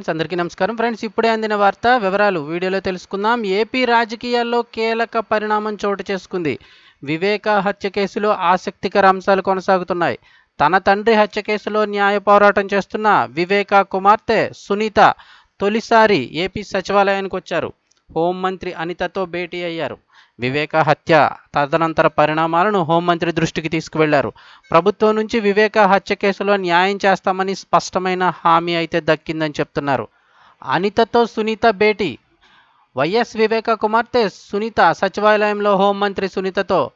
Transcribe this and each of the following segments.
అందరికి అందరికీ నమస్కారం. ఫ్రెండ్స్ ఇప్పుడే అందిన వార్త వివరాలు వీడియోలో తెలుసుకుందాం. ఏపీ రాజకీయాల్లో కీలక పరిణామం చోటు చేసుకుంది. వివేక హత్య కేసులో ఆసక్తికర అంశాలు కొనసాగుతున్నాయి. తన తండ్రి హత్య కేసులో న్యాయ పోరాటం చేస్తున్న వివేక కుమార్తె సునీత తొలిసారి ఏపీ సచివాలయానికి వచ్చారు. హోంమంత్రి అనితతో భేటీ అయ్యారు. వివేక హత్య తదనంతర పరిణామాలను హోంమంత్రి దృష్టికి తీసుకువెళ్ళారు. ప్రభుత్వం నుంచి వివేక హత్య కేసులో న్యాయం చేస్తామని స్పష్టమైన హామీ అయితే దక్కిందని చెప్తున్నారు. అనితతో సునీత భేటీ. వైఎస్ వివేక కుమార్తె సునీత సచివాలయంలో హోంమంత్రి సునీతతో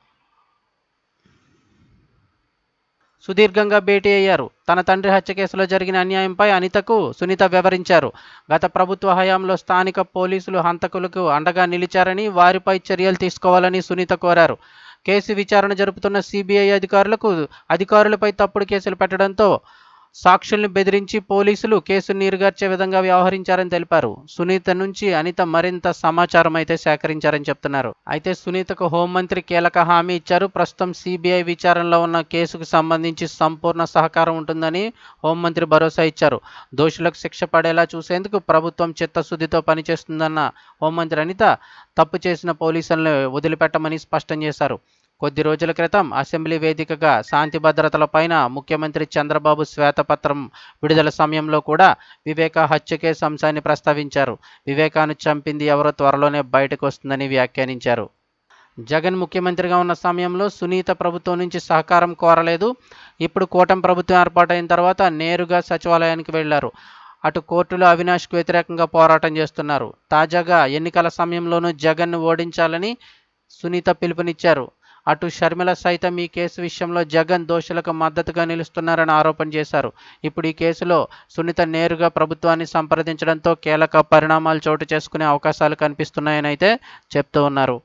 సుదీర్ఘంగా భేటీ అయ్యారు. తన తండ్రి హత్య కేసులో జరిగిన అన్యాయంపై అనితకు సునీత వివరించారు. గత ప్రభుత్వ హయాంలో స్థానిక పోలీసులు హంతకులకు అండగా నిలిచారని వారిపై చర్యలు తీసుకోవాలని సునీత కోరారు. కేసు విచారణ జరుపుతున్న సిబిఐ అధికారులకు అధికారులపై తప్పుడు కేసులు పెట్టడంతో సాక్షుల్ని బెదిరించి పోలీసులు కేసు నీరుగార్చే విధంగా వ్యవహరించారని తెలిపారు. సునీత నుంచి అనిత మరింత సమాచారం అయితే సేకరించారని చెప్తున్నారు. అయితే సునీతకు హోంమంత్రి కీలక హామీ ఇచ్చారు. ప్రస్తుతం సిబిఐ విచారణలో ఉన్న కేసుకు సంబంధించి సంపూర్ణ సహకారం ఉంటుందని హోంమంత్రి భరోసా ఇచ్చారు. దోషులకు శిక్ష పడేలా చూసేందుకు ప్రభుత్వం చిత్తశుద్ధితో పనిచేస్తుందన్న హోంమంత్రి అనిత తప్పు చేసిన పోలీసులను వదిలిపెట్టమని స్పష్టం చేశారు. కొద్ది రోజుల క్రితం అసెంబ్లీ వేదికగా శాంతి భద్రతలపైన ముఖ్యమంత్రి చంద్రబాబు శ్వేతపత్రం విడుదల సమయంలో కూడా వివేక హత్య కేసు అంశాన్ని ప్రస్తావించారు. వివేకాను చంపింది ఎవరో త్వరలోనే బయటకు వస్తుందని వ్యాఖ్యానించారు. జగన్ ముఖ్యమంత్రిగా ఉన్న సమయంలో సునీత ప్రభుత్వం నుంచి సహకారం కోరలేదు. ఇప్పుడు కూటమి ప్రభుత్వం ఏర్పాటైన తర్వాత నేరుగా సచివాలయానికి వెళ్ళారు. అటు కోర్టులో అవినాష్కు వ్యతిరేకంగా పోరాటం చేస్తున్నారు. తాజాగా ఎన్నికల సమయంలోనూ జగన్ను ఓడించాలని సునీత పిలుపునిచ్చారు. అటు షర్మిల సైతం ఈ కేసు విషయంలో జగన్ దోషులకు మద్దతుగా నిలుస్తున్నారని ఆరోపణ చేశారు. ఇప్పుడు ఈ కేసులో సునీత నేరుగా ప్రభుత్వాన్ని సంప్రదించడంతో కీలక పరిణామాలు చోటు చేసుకునే అవకాశాలు కనిపిస్తున్నాయని అయితే చెప్తూ ఉన్నారు.